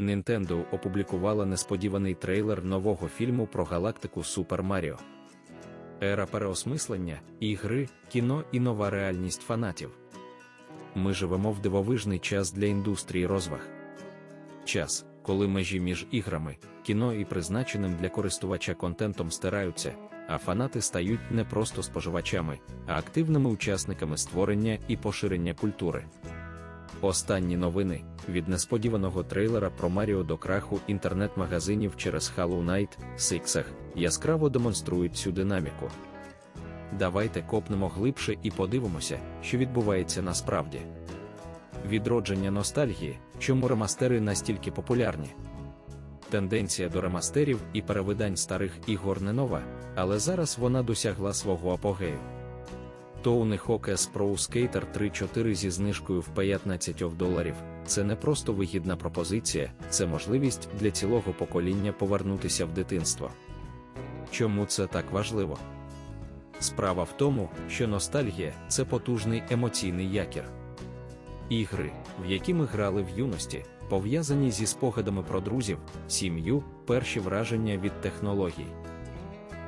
Nintendo опублікувала несподіваний трейлер нового фільму про галактику Super Mario. Ера переосмислення, ігри, кіно і нова реальність фанатів. Ми живемо в дивовижний час для індустрії розваг. Час, коли межі між іграми, кіно і призначеним для користувача контентом стираються, а фанати стають не просто споживачами, а активними учасниками створення і поширення культури. Останні новини від несподіваного трейлера про Маріо до краху інтернет-магазинів через Hollow Knight, Сиксах яскраво демонструють цю динаміку. Давайте копнемо глибше і подивимося, що відбувається насправді. Відродження ностальгії, чому ремастери настільки популярні. Тенденція до ремастерів і перевидань старих ігор не нова, але зараз вона досягла свого апогею. Tony Hawk S Pro Skater 3.4 зі знижкою в 15 доларів це не просто вигідна пропозиція, це можливість для цілого покоління повернутися в дитинство. Чому це так важливо? Справа в тому, що ностальгія це потужний емоційний якір. Ігри, в які ми грали в юності, пов'язані зі спогадами про друзів, сім'ю, перші враження від технологій.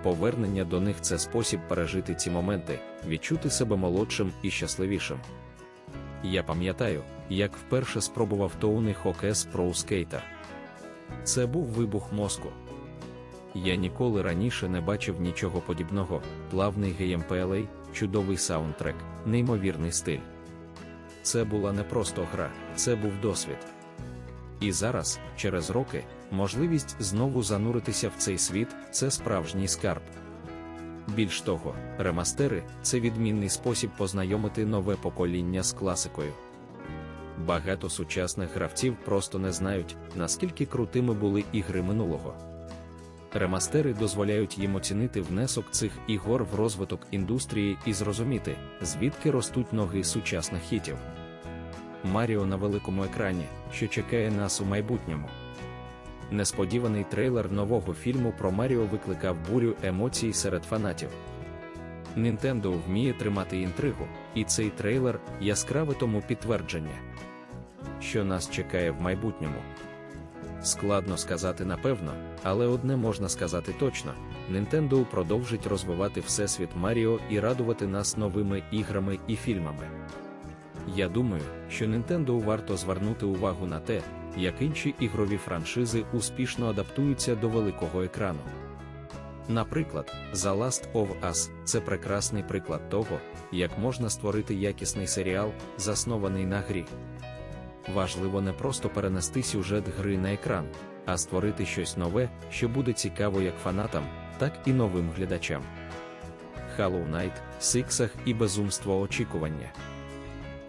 Повернення до них це спосіб пережити ці моменти, відчути себе молодшим і щасливішим. Я пам'ятаю, як вперше спробував Hawk S Pro Skater. Це був вибух мозку. Я ніколи раніше не бачив нічого подібного, плавний геймплей, чудовий саундтрек, неймовірний стиль. Це була не просто гра, це був досвід. І зараз, через роки, можливість знову зануритися в цей світ це справжній скарб. Більш того, ремастери це відмінний спосіб познайомити нове покоління з класикою. Багато сучасних гравців просто не знають, наскільки крутими були ігри минулого. Ремастери дозволяють їм оцінити внесок цих ігор в розвиток індустрії і зрозуміти, звідки ростуть ноги сучасних хітів. Маріо на великому екрані, що чекає нас у майбутньому. Несподіваний трейлер нового фільму про Маріо викликав бурю емоцій серед фанатів. Nintendo вміє тримати інтригу, і цей трейлер яскраве тому підтвердження, що нас чекає в майбутньому. Складно сказати напевно, але одне можна сказати точно: Nintendo продовжить розвивати всесвіт Маріо і радувати нас новими іграми і фільмами. Я думаю, що Nintendo варто звернути увагу на те, як інші ігрові франшизи успішно адаптуються до великого екрану. Наприклад, The Last of Us це прекрасний приклад того, як можна створити якісний серіал, заснований на грі. Важливо не просто перенести сюжет гри на екран, а створити щось нове, що буде цікаво як фанатам, так і новим глядачам. Hollow Knight, Сиксах і безумство очікування.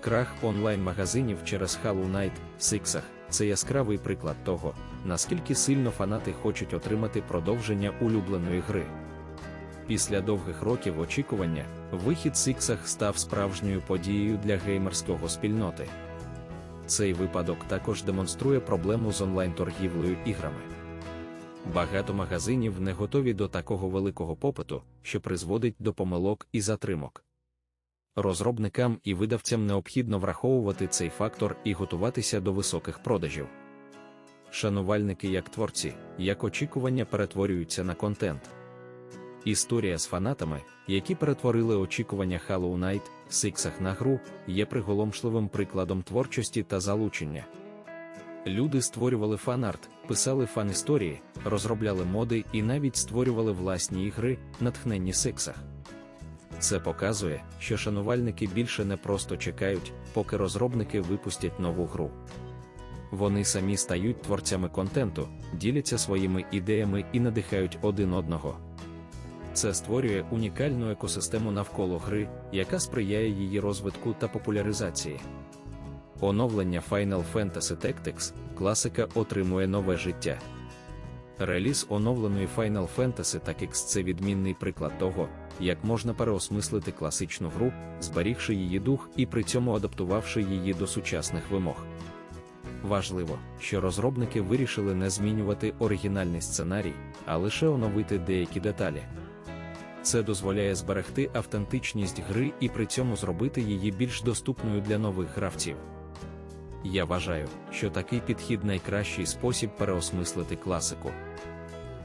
Крах онлайн-магазинів через Hollow Knight, Сиксах це яскравий приклад того, наскільки сильно фанати хочуть отримати продовження улюбленої гри. Після довгих років очікування, вихід Сиксах став справжньою подією для геймерського спільноти. Цей випадок також демонструє проблему з онлайн-торгівлею іграми. Багато магазинів не готові до такого великого попиту, що призводить до помилок і затримок. Розробникам і видавцям необхідно враховувати цей фактор і готуватися до високих продажів. Шанувальники як творці, як очікування перетворюються на контент. Історія з фанатами, які перетворили очікування Hollow Knight, Сиксах на гру, є приголомшливим прикладом творчості та залучення. Люди створювали фан-арт, писали фан-історії, розробляли моди і навіть створювали власні ігри, натхненні Сиксах. Це показує, що шанувальники більше не просто чекають, поки розробники випустять нову гру. Вони самі стають творцями контенту, діляться своїми ідеями і надихають один одного. Це створює унікальну екосистему навколо гри, яка сприяє її розвитку та популяризації. Оновлення Final Fantasy Tactics класика отримує нове життя. Реліз оновленої Final Fantasy Tactics це відмінний приклад того, як можна переосмислити класичну гру, зберігши її дух і при цьому адаптувавши її до сучасних вимог. Важливо, що розробники вирішили не змінювати оригінальний сценарій, а лише оновити деякі деталі. Це дозволяє зберегти автентичність гри і при цьому зробити її більш доступною для нових гравців. Я вважаю, що такий підхід найкращий спосіб переосмислити класику.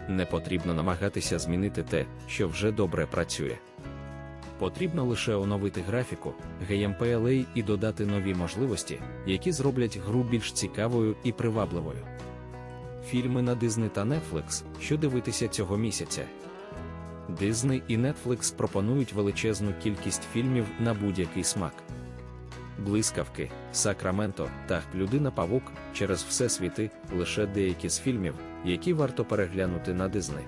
Не потрібно намагатися змінити те, що вже добре працює. Потрібно лише оновити графіку, геймплей і додати нові можливості, які зроблять гру більш цікавою і привабливою. Фільми на Disney та Netflix, що дивитися цього місяця. Disney і Netflix пропонують величезну кількість фільмів на будь-який смак. Блискавки, Сакраменто та Людина Павук через все світи лише деякі з фільмів, які варто переглянути на Disney.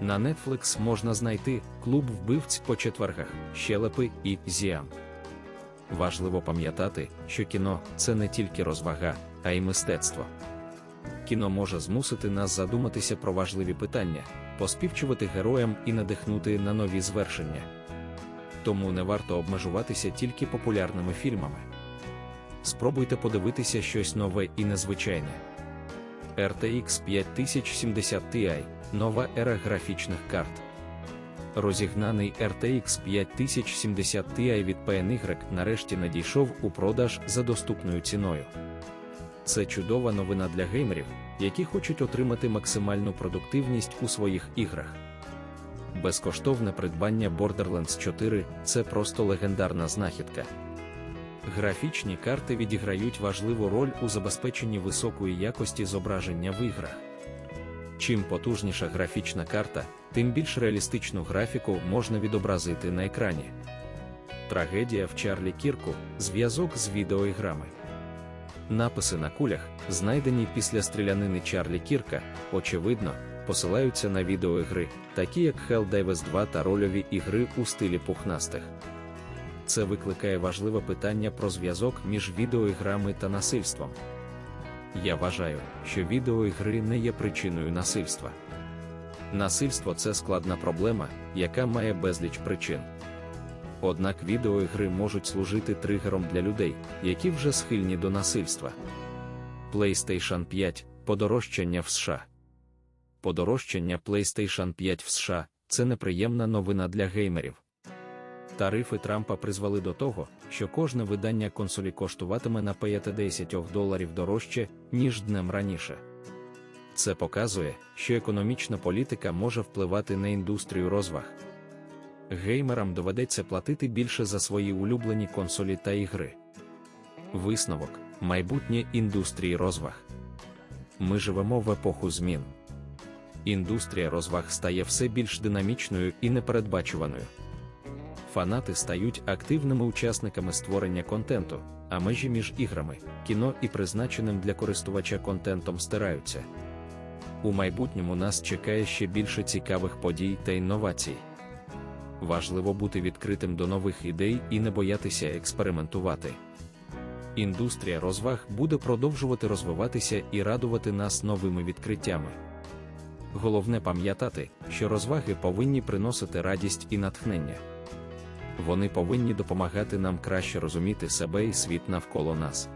На Netflix можна знайти клуб вбивць по четвергах, щелепи і Зіам. Важливо пам'ятати, що кіно це не тільки розвага, а й мистецтво. Кіно може змусити нас задуматися про важливі питання, поспівчувати героям і надихнути на нові звершення. Тому не варто обмежуватися тільки популярними фільмами. Спробуйте подивитися щось нове і незвичайне. RTX 5070 Ti нова ера графічних карт. Розігнаний RTX 5070 Ti від PNY нарешті надійшов у продаж за доступною ціною. Це чудова новина для геймерів, які хочуть отримати максимальну продуктивність у своїх іграх. Безкоштовне придбання Borderlands 4 це просто легендарна знахідка. Графічні карти відіграють важливу роль у забезпеченні високої якості зображення в іграх. Чим потужніша графічна карта, тим більш реалістичну графіку можна відобразити на екрані. Трагедія в Чарлі Кірку зв'язок з відеоіграми. Написи на кулях, знайдені після стрілянини Чарлі Кірка, очевидно, посилаються на відеоігри, такі як Helldivers 2 та рольові ігри у стилі пухнастих. Це викликає важливе питання про зв'язок між відеоіграми та насильством. Я вважаю, що відеоігри не є причиною насильства. Насильство це складна проблема, яка має безліч причин. Однак відеоігри можуть служити тригером для людей, які вже схильні до насильства. PlayStation 5 подорожчання в США. Подорожчання PlayStation 5 в США це неприємна новина для геймерів. Тарифи Трампа призвели до того, що кожне видання консолі коштуватиме на 50 доларів дорожче, ніж днем раніше. Це показує, що економічна політика може впливати на індустрію розваг. Геймерам доведеться платити більше за свої улюблені консолі та ігри. Висновок майбутнє індустрії розваг. Ми живемо в епоху змін. Індустрія розваг стає все більш динамічною і непередбачуваною. Фанати стають активними учасниками створення контенту, а межі між іграми, кіно і призначеним для користувача контентом стираються. У майбутньому нас чекає ще більше цікавих подій та інновацій. Важливо бути відкритим до нових ідей і не боятися експериментувати. Індустрія розваг буде продовжувати розвиватися і радувати нас новими відкриттями. Головне пам'ятати, що розваги повинні приносити радість і натхнення. Вони повинні допомагати нам краще розуміти себе і світ навколо нас.